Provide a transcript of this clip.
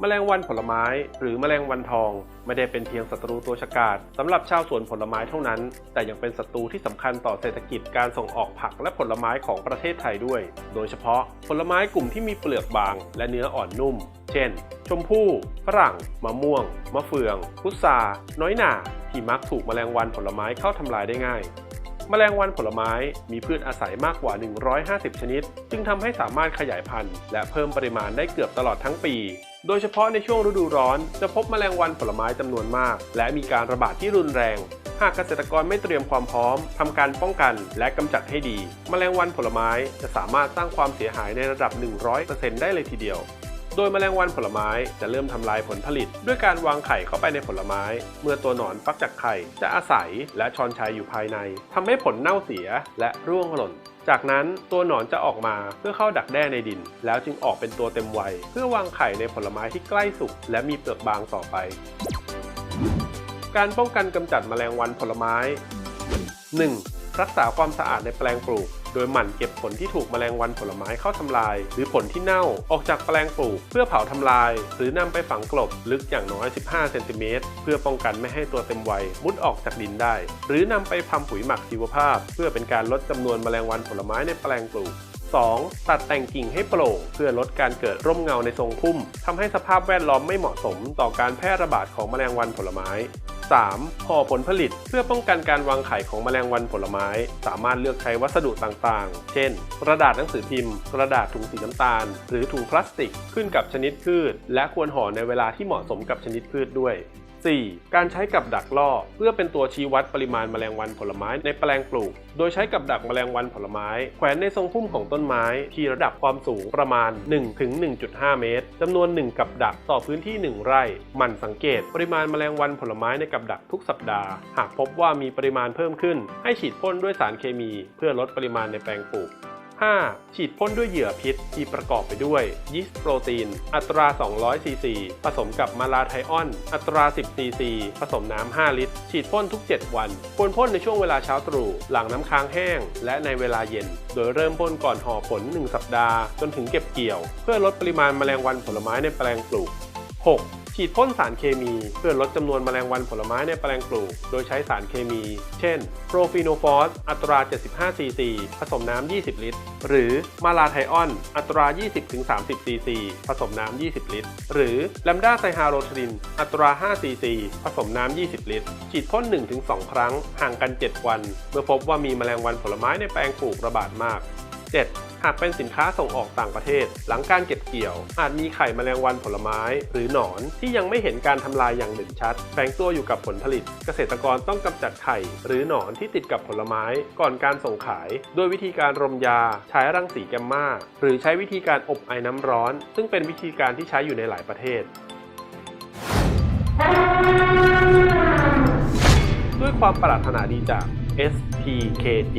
แมลงวันผลไม้ หรือแมลงวันทอง ไม่ได้เป็นเพียงศัตรูตัวฉกาจสำหรับชาวสวนผลไม้เท่านั้น แต่ยังเป็นศัตรูที่สำคัญต่อเศรษฐกิจการส่งออกผักและผลไม้ของประเทศไทยด้วย โดยเฉพาะผลไม้กลุ่มที่มีเปลือกบาง และเนื้ออ่อนนุ่ม เช่น ชมพู่ ฝรั่ง มะม่วง มะเฟือง พุทรา น้อยหน่า ที่มักถูกแมลงวันผลไม้เข้าทำลายได้ง่าย แมลงวันผลไม้มีพืชอาศัยมากกว่า 150 ชนิด จึงทำให้สามารถขยายพันธุ์ และเพิ่มปริมาณได้เกือบตลอดทั้งปี โดยเฉพาะในช่วงฤดูร้อน จะพบแมลงวันผลไม้จำนวนมาก และมีการระบาดที่รุนแรง หากเกษตรกรไม่เตรียมความพร้อมทำการป้องกันและกำจัดให้ดีแมลงวันผลไม้จะสามารถสร้างความเสียหายในระดับ 100%ได้เลยทีเดียว โดยแมลงวันผลไม้จะเริ่มทำลายผลผลิต ด้วยการวางไข่เข้าไปในผลไม้ เมื่อตัวหนอนฟักจากไข่จะอาศัยและชอนชัยอยู่ภายในทำให้ผลเน่าเสียและร่วงหล่นจากนั้นตัวหนอนจะออกมาเพื่อเข้าดักแด้ในดิน แล้วจึงออกเป็นตัวเต็มวัย เพื่อวางไข่ในผลไม้ที่ใกล้สุกและมีเปลือกบางต่อไป การป้องกันกำจัดแมลงวันผลไม้ 1. รักษาความสะอาดในแปลงปลูก โดยหมั่นเก็บผลที่ถูกแมลงวันผลไม้เข้าทำลาย หรือผลที่เน่าออกจากแปลงปลูก เพื่อเผาทำลาย หรือนำไปฝังกลบลึกอย่างน้อย 15 เซนติเมตรเพื่อป้องกันไม่ให้ตัวเต็มวัยมุดออกจากดินได้ หรือนำไปทำปุ๋ยหมักชีวภาพ เพื่อเป็นการลดจำนวนแมลงวันผลไม้ในแปลงปลูก 2. ตัดแต่งกิ่งให้โปร่งเพื่อลดการเกิดร่มเงาในทรงพุ่มทำให้สภาพแวดล้อมไม่เหมาะสมต่อการแพร่ระบาดของแมลงวันผลไม้ 3. ห่อผลผลิต เพื่อป้องกันการวางไข่ของแมลงวันผลไม้ สามารถเลือกใช้วัสดุต่างๆ เช่น กระดาษหนังสือพิมพ์ กระดาษถุงสีน้ำตาล หรือถุงพลาสติก ขึ้นกับชนิดพืช และควรห่อในเวลาที่เหมาะสมกับชนิดพืชด้วย 4. การใช้กับดักล่อ เพื่อเป็นตัวชี้วัดปริมาณแมลงวันผลไม้ในแปลงปลูก โดยใช้กับดักแมลงวันผลไม้ แขวนในทรงพุ่มของต้นไม้ ที่ระดับความสูงประมาณ 1-1.5 เมตรจำนวน 1 กับดักต่อพื้นที่ 1 ไร่หมั่นสังเกตปริมาณแมลงวันผลไม้ในกับดักทุกสัปดาห์ หากพบว่ามีปริมาณเพิ่มขึ้น ให้ฉีดพ่นด้วยสารเคมี เพื่อลดปริมาณในแปลงปลูก 5. ฉีดพ่นด้วยเหยื่อพิษที่ประกอบไปด้วยยีสต์โปรตีน อัตรา 200 ซีซี ผสมกับมาลาไทออน อัตรา 10 ซีซี ผสมน้ำ 5 ลิตร ฉีดพ่นทุก 7 วันควรพ่นในช่วงเวลาเช้าตรู่หลังน้ำค้างแห้ง และในเวลาเย็น โดยเริ่มพ่นก่อนห่อผล 1 สัปดาห์ จนถึงเก็บเกี่ยว เพื่อลดปริมาณแมลงวันผลไม้ในแปลงปลูก 6. ฉีดพ่นสารเคมีเพื่อลดจำนวนแมลงวันผลไม้ในแปลงปลูก โดยใช้สารเคมี เช่น โปรฟีโนฟอส อัตรา 75 ซีซี ผสมน้ำ 20 ลิตร หรือมาลาไทออน อัตรา 20-30 ซีซี ผสมน้ำ 20 ลิตร หรือแลมดาไซฮาโรทริน อัตรา 5 ซีซี ผสมน้ำ 20 ลิตร ฉีดพ่น 1-2 ครั้ง ห่างกัน 7 วัน เมื่อพบว่ามีแมลงวันผลไม้ในแปลงปลูกระบาดมาก 7. หากเป็นสินค้าส่งออกต่างประเทศ หลังการเก็บเกี่ยว อาจมีไข่แมลงวันผลไม้ หรือหนอนที่ยังไม่เห็นการทำลายอย่างเด่นชัดแฝงตัวอยู่กับผลผลิต เกษตรกรต้องกำจัดไข่ หรือหนอนที่ติดกับผลไม้ ก่อนการส่งขาย โดยวิธีการรมยา ใช้รังสีแกมมาหรือใช้วิธีการอบไอน้ำร้อน ซึ่งเป็นวิธีการที่ใช้อยู่ในหลายประเทศด้วยความปรารถนาดีจาก SPKG